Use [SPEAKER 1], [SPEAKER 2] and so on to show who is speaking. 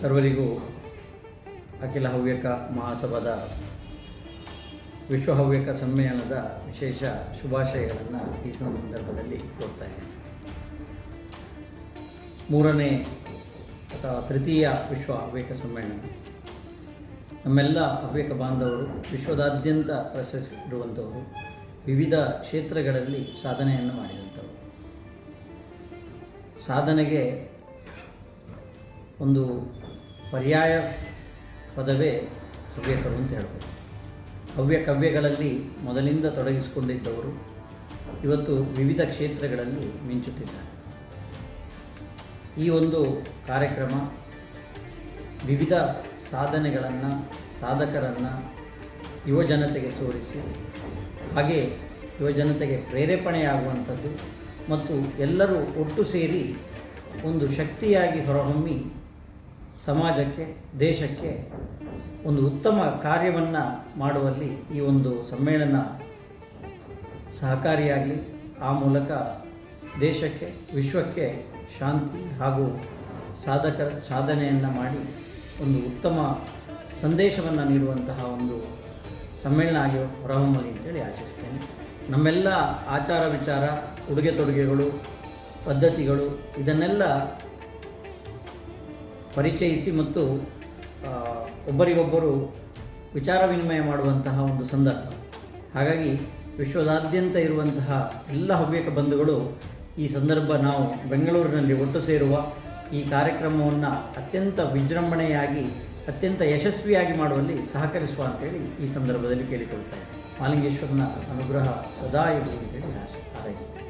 [SPEAKER 1] ಸರ್ವರಿಗೂ ಅಖಿಲ ಹವ್ಯಕ ಮಹಾಸಭಾದ ವಿಶ್ವ ಹವ್ಯಕ ಸಮ್ಮೇಳನದ ವಿಶೇಷ ಶುಭಾಶಯಗಳನ್ನು ಈ ಸಂದರ್ಭದಲ್ಲಿ ಕೊಡ್ತಾ ಇದ್ದೇನೆ. ಮೂರನೇ ಅಥವಾ ತೃತೀಯ ವಿಶ್ವ ಹವ್ಯಕ ಸಮ್ಮೇಳನ. ನಮ್ಮೆಲ್ಲ ಹವ್ಯಕ ಬಾಂಧವರು, ವಿಶ್ವದಾದ್ಯಂತ ಪ್ರಸರಿಸಿರುವಂಥವರು ವಿವಿಧ ಕ್ಷೇತ್ರಗಳಲ್ಲಿ ಸಾಧನೆಯನ್ನು ಮಾಡಿದಂಥವರು. ಸಾಧನೆಗೆ ಒಂದು ಪರ್ಯಾಯ ಪದವೇ ಹವ್ಯಕರು ಅಂತ ಹೇಳ್ಬೋದು. ಹವ್ಯ ಕವ್ಯಗಳಲ್ಲಿ ಮೊದಲಿಂದ ತೊಡಗಿಸಿಕೊಂಡಿದ್ದವರು ಇವತ್ತು ವಿವಿಧ ಕ್ಷೇತ್ರಗಳಲ್ಲಿ ಮಿಂಚುತ್ತಿದ್ದಾರೆ. ಈ ಒಂದು ಕಾರ್ಯಕ್ರಮ ವಿವಿಧ ಸಾಧನೆಗಳನ್ನು, ಸಾಧಕರನ್ನು ಯುವಜನತೆಗೆ ತೋರಿಸಿ. ಹಾಗೆ ಯುವಜನತೆಗೆ ಪ್ರೇರೇಪಣೆಯಾಗುವಂಥದ್ದು ಮತ್ತು ಎಲ್ಲರೂ ಒಟ್ಟು ಸೇರಿ ಒಂದು ಶಕ್ತಿಯಾಗಿ ಹೊರಹೊಮ್ಮಿ ಸಮಾಜಕ್ಕೆ, ದೇಶಕ್ಕೆ ಒಂದು ಉತ್ತಮ ಕಾರ್ಯವನ್ನು ಮಾಡುವಲ್ಲಿ ಈ ಒಂದು ಸಮ್ಮೇಳನ ಸಹಕಾರಿಯಾಗಲಿ. ಆ ಮೂಲಕ ದೇಶಕ್ಕೆ, ವಿಶ್ವಕ್ಕೆ ಶಾಂತಿ ಹಾಗೂ ಸಾಧಕ ಸಾಧನೆಯನ್ನು ಮಾಡಿ ಒಂದು ಉತ್ತಮ ಸಂದೇಶವನ್ನು ನೀಡುವಂತಹ ಒಂದು ಸಮ್ಮೇಳನ ಆಗಿ ಹೊರಹೊಮ್ಮಲಿ ಅಂತೇಳಿ ಆಶಿಸ್ತೇನೆ. ನಮ್ಮೆಲ್ಲ ಆಚಾರ ವಿಚಾರ ಉಡುಗೆ ತೊಡುಗೆಗಳು, ಪದ್ಧತಿಗಳು ಇದನ್ನೆಲ್ಲ ಪರಿಚಯಿಸಿ ಮತ್ತು ಒಬ್ಬರಿಗೊಬ್ಬರು ವಿಚಾರ ವಿನಿಮಯ ಮಾಡುವಂತಹ ಒಂದು ಸಂದರ್ಭ. ಹಾಗಾಗಿ ವಿಶ್ವದಾದ್ಯಂತ ಇರುವಂತಹ ಎಲ್ಲ ಹವ್ಯಕ ಬಂಧುಗಳು ಈ ಸಂದರ್ಭ ನಾವು ಬೆಂಗಳೂರಿನಲ್ಲಿ ಒಟ್ಟು ಸೇರುವ ಈ ಕಾರ್ಯಕ್ರಮವನ್ನು ಅತ್ಯಂತ ವಿಜೃಂಭಣೆಯಾಗಿ, ಅತ್ಯಂತ ಯಶಸ್ವಿಯಾಗಿ ಮಾಡುವಲ್ಲಿ ಸಹಕರಿಸುವ ಅಂತೇಳಿ ಈ ಸಂದರ್ಭದಲ್ಲಿ ಕೇಳಿಕೊಳ್ತಾ ಮಾಲಿಂಗೇಶ್ವರನ ಅನುಗ್ರಹ ಸದಾ ಇರಲಿ ಅಂತೇಳಿ ಹಾರೈಸ್ತೇನೆ